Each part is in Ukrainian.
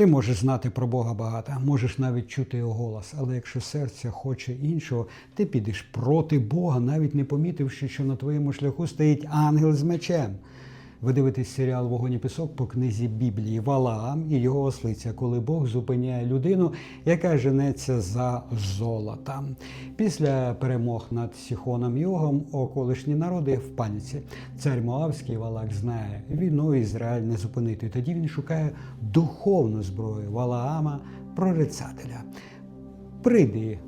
Ти можеш знати про Бога багато, можеш навіть чути його голос, але якщо серце хоче іншого, ти підеш проти Бога, навіть не помітивши, що на твоєму шляху стоїть ангел з мечем. Ви дивитесь серіал Вогонь і пісок по книзі Біблії Валаам і його ослиця, коли Бог зупиняє людину, яка женеться за золотом. Після перемог над Сіхоном і Огом околишні народи в паніці. Цар Моавський Валак знає, війну Ізраїль не зупинити. Тоді він шукає духовну зброю Валаама, прорицателя. Прийди,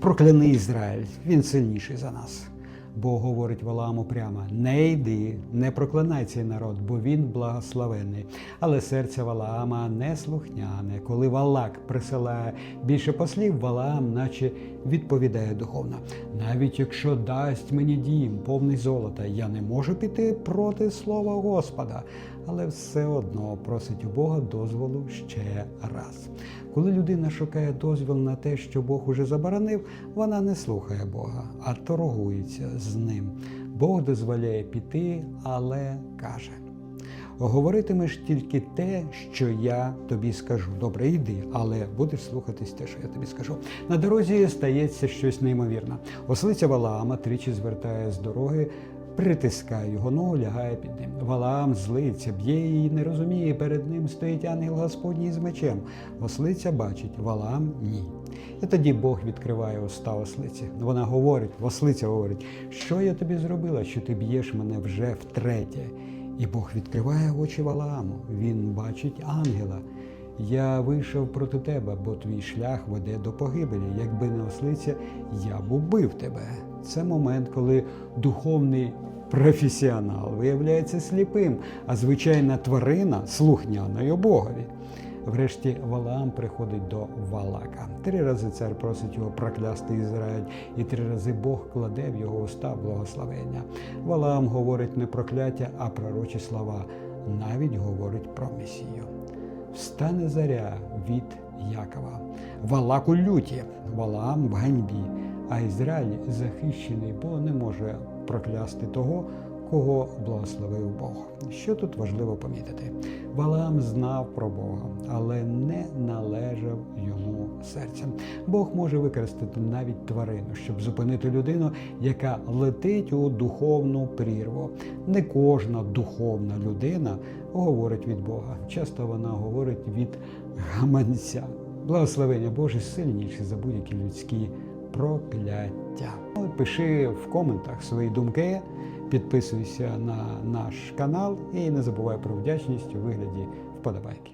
прокляни Ізраїль, він сильніший за нас. Бог говорить Валааму прямо: не йди, не проклинай цей народ, бо він благословений. Але серце Валаама не слухняне. Коли Валак присилає більше послів, Валаам наче відповідає духовно. Навіть якщо дасть мені дім повний золота, я не можу піти проти слова Господа, але все одно просить у Бога дозволу ще раз. Коли людина шукає дозвіл на те, що Бог уже заборонив, вона не слухає Бога, а торгується з ним. Бог дозволяє піти, але каже: говоритимеш тільки те, що я тобі скажу. Добре, йди, але будеш слухатись те, що я тобі скажу. На дорозі стається щось неймовірне. Ослиця Валаама тричі звертає з дороги. Притискає його ногу, лягає під ним. Валаам злиться, б'є її, не розуміє. Перед ним стоїть ангел Господній з мечем. Ослиця бачить, Валаам ні. І тоді Бог відкриває уста ослиці. Вона говорить, ослиця говорить, що я тобі зробила, що ти б'єш мене вже втретє. І Бог відкриває очі Валааму. Він бачить ангела. Я вийшов проти тебе, бо твій шлях веде до погибелі. Якби не ослиця, я б убив тебе. Це момент, коли духовний професіонал виявляється сліпим, а звичайна тварина слухняною Богові. Врешті Валаам приходить до Валака. Три рази цар просить його проклясти Ізраїль, і три рази Бог кладе в його уста благословення. Валаам говорить не прокляття, а пророчі слова. Навіть говорить про Месію. Встане заря від Якова. Валак у люті, Валаам в ганьбі, а Ізраїль захищений, бо не може проклясти того, кого благословив Бог. Що тут важливо помітити? Валаам знав про Бога, але не належав йому серцем. Бог може використати навіть тварину, щоб зупинити людину, яка летить у духовну прірву. Не кожна духовна людина говорить від Бога. Часто вона говорить від гаманця. Благословення Боже сильніше за будь-які людські прокляття. Пиши в коментах свої думки, підписуйся на наш канал і не забувай про вдячність у вигляді вподобайки.